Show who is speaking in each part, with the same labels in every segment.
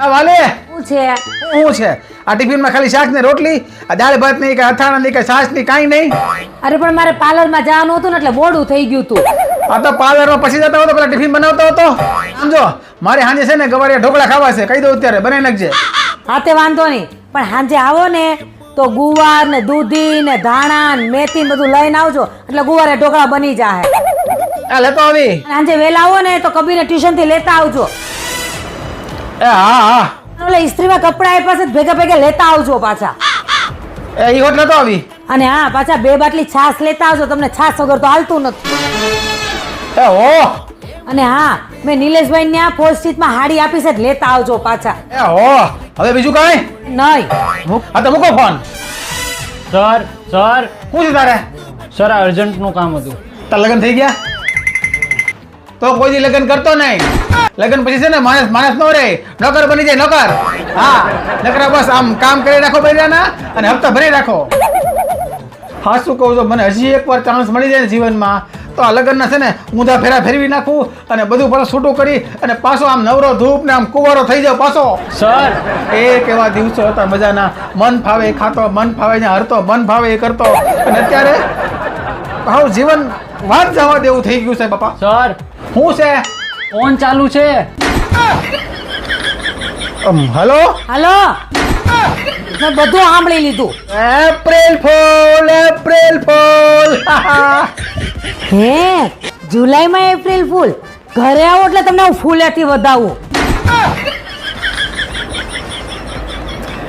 Speaker 1: આ વાલે!
Speaker 2: શું છે?
Speaker 1: શું છે? આ ટિફિનમાં ખાલી શાક ને રોટલી આ દાળ ભાત નહીં કે અથાણા નહીં કે છાશ નહીં કાંઈ નહીં.
Speaker 2: અરે પણ મારે પાર્લરમાં જવાનું હતું ને એટલે મોડું થઈ ગયું હતું
Speaker 1: આ તો પાર્લરમાં પછી જતો હતો પેલા ટિફિન બનાવતો હતો. સમજો મારે સાંજે છે ને ગવારિયા ઢોકળા ખાવા છે કહી દઉં અત્યારે બનાવી નાખજે
Speaker 2: હા તે વાંધો નહીં. પણ સાંજે આવો ને તો ગુવાર ને દૂધી ને ધાણા ને મેથી બધું લઈને આવજો એટલે ગુવારે ઢોકળા બની જાય
Speaker 1: આ લેતો આવી.
Speaker 2: સાંજે વહેલા આવો ને તો કબીરને ટ્યુશનથી લેતા આવજો.
Speaker 1: એ હા હા.
Speaker 2: ઓલા ઇસ્ત્રીમાં કપડા આપ્યા છે ભેગા ભેગા લેતા આવજો પાછા.
Speaker 1: એ ઈ હોટ લેતો આવી.
Speaker 2: અને હા પાછા બે બાટલી છાશ લેતા આવજો તમને છાસ વગર તો હાલતું નથી.
Speaker 1: એ હો.
Speaker 2: અને હા મેં નિલેશભાઈ ને આ પોસ્ટમાં હાડી આપી છે જ લેતા આવજો પાછા.
Speaker 1: એ હો. હવે બીજું કાંઈ?
Speaker 2: નહીં.
Speaker 1: મૂક- હા તો મૂકો ફોન
Speaker 3: સર સર.
Speaker 1: શું છે તારે?
Speaker 3: સર આ અર્જન્ટનું કામ હતું.
Speaker 1: તાર લગ્ન થઈ ગયા? તો કોઈ દી લગ્ન કરતો નહીં? લગ્ન પછી છે ને માણસ માણસ નો રહે. નોકર બની જાય નોકર. હા નકરા બસ આમ કામ કરી રાખો બધાના અને હપ્તા ભરી રાખો. હા શું કહું છું? મને હજી એક વાર ચાન્સ મળી જાય ને જીવનમાં. તો આ લગ્નના છે ને ઊંધા ફેરા ફેરવી નાખું અને બધું પાછું છૂટું કરી અને પાછો આમ નવરો ધૂપ ને આમ કુંવારો થઈ જાવ પાછો.
Speaker 3: સર.
Speaker 1: એક એવા દિવસો હતા મજાના. મન ફાવે ખાતો મન ફાવે ને હરતો મન ફાવે એ કરતો. અને અત્યારે હાવ જીવન વાત જવા દેવું થઈ ગયું છે બાપા.
Speaker 3: સર
Speaker 1: શું છે?
Speaker 3: ફોન ચાલુ છે.
Speaker 1: Hello hello?
Speaker 2: હાલો? મેં બધું સાંભળી લીધું.
Speaker 1: April fool April fool.
Speaker 2: હે જુલાઈમાં એપ્રિલ ફૂલ. ઘરે આવો એટલે તમને હું ફૂલેથી વધાવું.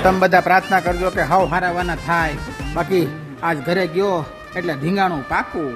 Speaker 1: તમે બધા પ્રાર્થના કરજો કે હાવ હારાવાના થાય. બાકી આજ ઘરે ગયો એટલે ધીંગાણું પાકું.